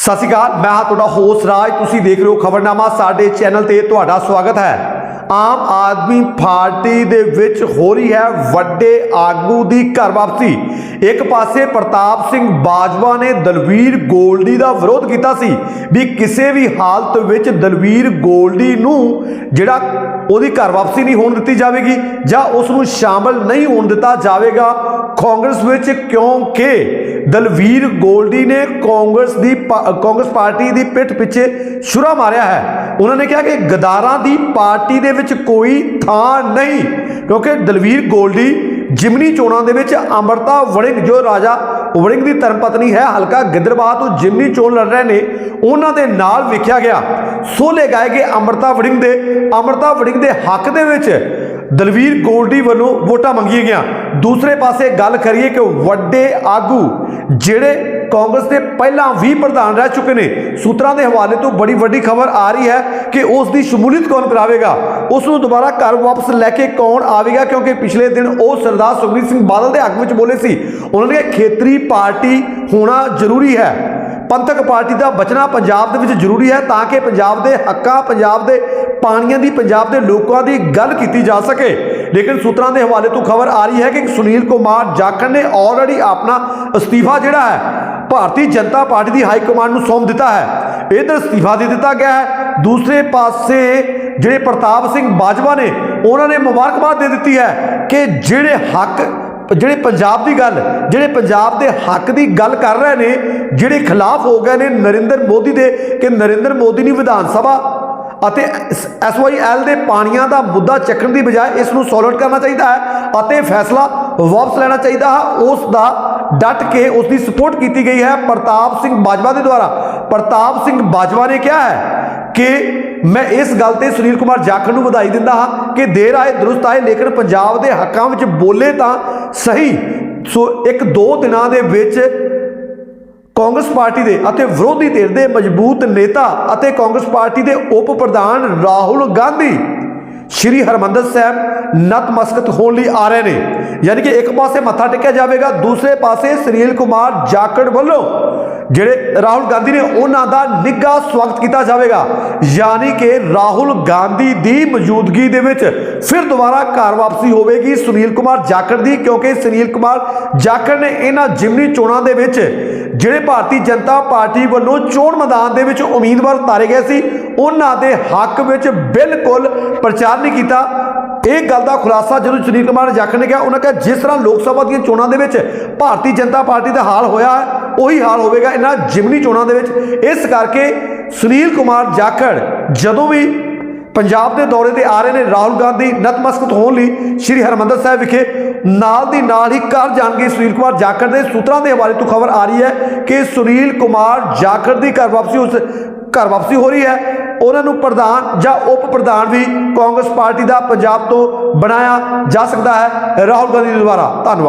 ਸਤਿ ਸ਼੍ਰੀ ਅਕਾਲ, ਮੈਂ ਹਾਂ ਤੁਹਾਡਾ ਹੋਸਟ ਰਾਜ। ਤੁਸੀਂ ਦੇਖ ਰਹੇ ਹੋ ਖਬਰਨਾਮਾ। ਸਾਡੇ ਚੈਨਲ ਤੇ ਤੁਹਾਡਾ ਸਵਾਗਤ ਹੈ। ਆਮ ਆਦਮੀ ਪਾਰਟੀ ਦੇ ਵਿੱਚ ਹੋ ਰਹੀ ਹੈ ਵੱਡੇ ਆਗੂ ਦੀ ਘਰ ਵਾਪਸੀ। ਇੱਕ ਪਾਸੇ ਪ੍ਰਤਾਪ ਸਿੰਘ ਬਾਜਵਾ ਨੇ ਦਲਵੀਰ ਗੋਲਡੀ ਦਾ ਵਿਰੋਧ ਕੀਤਾ ਸੀ ਵੀ ਕਿਸੇ ਵੀ ਹਾਲਤ ਵਿੱਚ ਦਲਵੀਰ ਗੋਲਡੀ ਨੂੰ ਜਿਹੜਾ ਉਹਦੀ ਘਰ ਵਾਪਸੀ ਨਹੀਂ ਹੋਣ ਦਿੱਤੀ ਜਾਵੇਗੀ ਜਾਂ ਉਸ ਨੂੰ ਸ਼ਾਮਲ ਨਹੀਂ ਹੋਣ ਦਿੱਤਾ ਜਾਵੇਗਾ। ਕਾਂਗਰਸ ਵਿੱਚ ਕਿਉਂਕਿ ਦਲਵੀਰ ਗੋਲਡੀ ਨੇ ਕਾਂਗਰਸ ਦੀ ਪਾ- ਕਾਂਗਰਸ ਪਾਰਟੀ ਦੀ ਪਿੱਠ ਪਿੱਛੇ ਛੁਰਾ ਮਾਰਿਆ ਹੈ। ਉਹਨਾਂ ਨੇ ਕਿਹਾ ਕਿ ਗਦਾਰਾਂ ਦੀ ਪਾਰਟੀ ਦੇ ਵਿੱਚ ਕੋਈ ਥਾਂ ਨਹੀਂ, ਕਿਉਂਕਿ ਦਲਵੀਰ ਗੋਲਡੀ ਜਿਮਨੀ ਚੋਣਾਂ ਦੇ ਵਿੱਚ ਅਮਰਤਾ ਵੜਿੰਗ, ਜੋ ਰਾਜਾ ਵੜਿੰਗ ਦੀ ਧਰਮਪਤਨੀ ਹੈ, ਹਲਕਾ ਗਿੱਦਰਬਾਹ ਤੋਂ ਜਿਮਨੀ ਚੋਣ ਲੜ ਰਹੇ ਨੇ, ਉਹਨਾਂ ਦੇ ਨਾਲ ਵੇਖਿਆ ਗਿਆ। ਸੋਲੇ ਗਾਏ ਗਏ ਅਮਰਤਾ ਵੜਿੰਗ ਦੇ, ਅਮਰਤਾ ਵੜਿੰਗ ਦੇ ਹੱਕ ਦੇ ਵਿੱਚ ਦਲਵੀਰ ਗੋਲਡੀ ਵੱਲੋਂ ਵੋਟਾਂ ਮੰਗੀਆਂ ਗਿਆ ਦੂਸਰੇ ਪਾਸੇ ਗੱਲ ਕਰੀਏ ਕਿ ਵੱਡੇ ਆਗੂ, ਜਿਹੜੇ ਕਾਂਗਰਸ ਦੇ ਪਹਿਲਾਂ 20 ਪ੍ਰਧਾਨ ਰਹਿ ਚੁੱਕੇ ਨੇ, ਸੂਤਰਾਂ ਦੇ ਹਵਾਲੇ ਤੋਂ ਬੜੀ ਵੱਡੀ ਖਬਰ ਆ ਰਹੀ ਹੈ ਕਿ ਉਸ ਦੀ ਸ਼ਮੂਲੀਅਤ ਕੌਣ ਕਰਾਵੇਗਾ? ਉਸ ਨੂੰ ਦੁਬਾਰਾ ਘਰ ਵਾਪਸ ਲੈ ਕੇ ਕੌਣ ਆਵੇਗਾ? ਕਿਉਂਕਿ ਪਿਛਲੇ ਦਿਨ ਉਹ ਸਰਦਾਰ ਸੁਖਬੀਰ ਸਿੰਘ ਬਾਦਲ ਦੇ ਹੱਕ ਵਿੱਚ ਬੋਲੇ ਸੀ। ਉਹਨਾਂ ਨੇ ਖੇਤਰੀ ਪਾਰਟੀ ਹੋਣਾ ਜ਼ਰੂਰੀ ਹੈ। ਪੰਥਕ ਪਾਰਟੀ ਦਾ ਬਚਣਾ ਪੰਜਾਬ ਦੇ ਵਿੱਚ ਜ਼ਰੂਰੀ ਹੈ ਤਾਂ ਕਿ ਪੰਜਾਬ ਦੇ ਹੱਕਾਂ, ਪੰਜਾਬ ਦੇ ਪਾਣੀਆਂ ਦੀ ਪੰਜਾਬ ਦੇ ਲੋਕਾਂ ਦੀ ਗੱਲ ਕੀਤੀ ਜਾ ਸਕੇ। ਲੇਕਿਨ ਸੂਤਰਾਂ ਦੇ ਹਵਾਲੇ ਤੋਂ ਖਬਰ ਆ ਰਹੀ ਹੈ ਕਿ ਸੁਨੀਲ ਕੁਮਾਰ ਜਾਖੜ ਨੇ ਆਲਰੇਡੀ ਆਪਣਾ ਅਸਤੀਫਾ ਜਿਹੜਾ ਹੈ, ਭਾਰਤੀ ਜਨਤਾ ਪਾਰਟੀ ਦੀ ਹਾਈ ਕਮਾਂਡ ਨੂੰ ਸੌਂਪ ਦਿੱਤਾ ਹੈ। ਇਧਰ ਅਸਤੀਫਾ ਦੇ ਦਿੱਤਾ ਗਿਆ ਹੈ। ਦੂਸਰੇ ਪਾਸੇ ਜਿਹੜੇ ਪ੍ਰਤਾਪ ਸਿੰਘ ਬਾਜਵਾ ਨੇ, ਉਹਨਾਂ ਨੇ ਮੁਬਾਰਕਬਾਦ ਦੇ ਦਿੱਤੀ ਹੈ ਕਿ ਜਿਹੜੇ ਹੱਕ, ਜਿਹੜੇ ਪੰਜਾਬ ਦੀ ਗੱਲ, ਜਿਹੜੇ ਪੰਜਾਬ ਦੇ ਹੱਕ ਦੀ ਗੱਲ ਕਰ ਰਹੇ ਨੇ, ਜਿਹੜੇ ਖਿਲਾਫ ਹੋ ਗਏ ਨੇ ਨਰਿੰਦਰ ਮੋਦੀ ਦੇ, ਕਿ ਨਰਿੰਦਰ ਮੋਦੀ ਨੇ ਵਿਧਾਨ ਸਭਾ ਅਤੇ ਐਸਵਾਈਐਲ ਦੇ ਪਾਣੀਆਂ ਦਾ ਮੁੱਦਾ ਚੱਕਣ ਦੀ ਬਜਾਏ ਇਸ ਨੂੰ ਸੋਲਵ ਕਰਨਾ ਚਾਹੀਦਾ ਹੈ ਅਤੇ ਫੈਸਲਾ ਵਾਪਸ ਲੈਣਾ ਚਾਹੀਦਾ ਹੈ। ਉਸ ਦਾ ਡਟ ਕੇ ਉਸ ਦੀ ਸਪੋਰਟ ਕੀਤੀ ਗਈ ਹੈ। ਪ੍ਰਤਾਪ ਸਿੰਘ ਬਾਜਵਾ ਦੇ ਦੁਆਰਾ। ਪ੍ਰਤਾਪ ਸਿੰਘ ਬਾਜਵਾ ਨੇ ਕਿਹਾ ਹੈ ਕਿ ਮੈਂ ਇਸ ਗੱਲ ਤੇ ਸੁਨੀਲ ਕੁਮਾਰ ਜਾਖੜ ਨੂੰ ਵਧਾਈ ਦਿੰਦਾ ਹਾਂ ਕਿ ਦੇਰ ਆਏ ਦਰੁਸਤ ਆਏ ਲੇਕਿਨ ਪੰਜਾਬ ਦੇ ਹੱਕਾਂ ਵਿੱਚ ਬੋਲੇ ਤਾਂ ਸਹੀ। ਸੋ ਇੱਕ ਦੋ ਦਿਨਾਂ ਦੇ ਵਿੱਚ ਕਾਂਗਰਸ ਪਾਰਟੀ ਦੇ ਅਤੇ ਵਿਰੋਧੀ ਧਿਰ ਦੇ ਮਜ਼ਬੂਤ ਨੇਤਾ ਅਤੇ ਕਾਂਗਰਸ ਪਾਰਟੀ ਦੇ ਉਪ ਪ੍ਰਧਾਨ ਰਾਹੁਲ ਗਾਂਧੀ। ਸ਼੍ਰੀ ਹਰਮੰਦਰ ਸਾਹਿਬ ਨਤਮਸਕਤ ਹੋਣ ਲਈ ਆ ਰਹੇ ਨੇ। ਯਾਨੀ ਕਿ ਇੱਕ ਪਾਸੇ ਮੱਥਾ ਟੇਕਿਆ ਜਾਵੇਗਾ, ਦੂਸਰੇ ਪਾਸੇ ਸੁਨੀਲ ਕੁਮਾਰ ਜਾਖੜ ਵੱਲੋਂ ਜਿਹੜੇ ਰਾਹੁਲ ਗਾਂਧੀ ਨੇ ਉਹਨਾਂ ਦਾ ਨਿੱਘਾ ਸਵਾਗਤ ਕੀਤਾ ਜਾਵੇਗਾ। ਯਾਨੀ ਕਿ ਰਾਹੁਲ ਗਾਂਧੀ ਦੀ ਮੌਜੂਦਗੀ ਦੇ ਵਿੱਚ ਫਿਰ ਦੁਬਾਰਾ ਘਰ ਵਾਪਸੀ ਹੋਵੇਗੀ ਸੁਨੀਲ ਕੁਮਾਰ ਜਾਖੜ ਦੀ, ਕਿਉਂਕਿ ਸੁਨੀਲ ਕੁਮਾਰ ਜਾਖੜ ਨੇ ਇਹਨਾਂ ਜਿਮਨੀ ਚੋਣਾਂ ਦੇ ਵਿੱਚ ਜਿਹੜੇ ਭਾਰਤੀ ਜਨਤਾ ਪਾਰਟੀ ਵੱਲੋਂ ਚੋਣ ਮੈਦਾਨ ਦੇ ਵਿੱਚ ਉਮੀਦਵਾਰ ਉਤਾਰੇ ਗਏ ਸੀ। ਉਹਨਾਂ ਦੇ ਹੱਕ ਵਿੱਚ ਬਿਲਕੁਲ ਪ੍ਰਚਾਰ ਨਹੀਂ ਕੀਤਾ। ਇਹ ਗੱਲ ਦਾ ਖੁਲਾਸਾ ਜਦੋਂ ਸੁਨੀਲ ਕੁਮਾਰ ਜਾਖੜ ਨੇ ਕਿਹਾ, ਉਹਨਾਂ ਕਿਹਾ, ਜਿਸ ਤਰ੍ਹਾਂ ਲੋਕ ਸਭਾ ਦੀਆਂ ਚੋਣਾਂ ਦੇ ਵਿੱਚ ਭਾਰਤੀ ਜਨਤਾ ਪਾਰਟੀ ਦਾ ਹਾਲ ਹੋਇਆ ਹੈ ਉਹੀ ਹਾਲ ਹੋਵੇਗਾ ਇਹਨਾਂ ਜਿਮਨੀ ਚੋਣਾਂ ਦੇ ਵਿੱਚ। ਇਸ ਕਰਕੇ ਸੁਨੀਲ ਕੁਮਾਰ ਜਾਖੜ ਜਦੋਂ ਵੀ ਪੰਜਾਬ ਦੇ ਦੌਰੇ ਤੇ ਆ ਰਹੇ ਨੇ, ਰਾਹੁਲ ਗਾਂਧੀ ਨਤਮਸਤਕ ਹੋਣ ਲਈ ਸ਼੍ਰੀ ਹਰਮੰਦਰ ਸਾਹਿਬ ਵਿਖੇ, ਨਾਲ ਦੀ ਨਾਲ ਹੀ ਕਰ ਜਾਣਗੇ ਸੁਨੀਲ ਕੁਮਾਰ ਜਾਖੜ ਦੇ। ਸੂਤਰਾਂ ਦੇ ਹਵਾਲੇ ਤੋਂ ਖਬਰ ਆ ਰਹੀ ਹੈ ਕਿ ਸੁਨੀਲ ਕੁਮਾਰ ਜਾਖੜ ਦੀ ਘਰ ਵਾਪਸੀ ਉਸ ਘਰ ਵਾਪਸੀ ਹੋ ਰਹੀ ਹੈ। ਉਹਨਾਂ ਨੂੰ ਪ੍ਰਧਾਨ ਜਾਂ ਉਪ ਪ੍ਰਧਾਨ ਵੀ ਕਾਂਗਰਸ ਪਾਰਟੀ ਦਾ ਪੰਜਾਬ ਤੋਂ ਬਣਾਇਆ ਜਾ ਸਕਦਾ ਹੈ। ਰਾਹੁਲ ਗਾਂਧੀ ਦੁਆਰਾ। ਧੰਨਵਾਦ।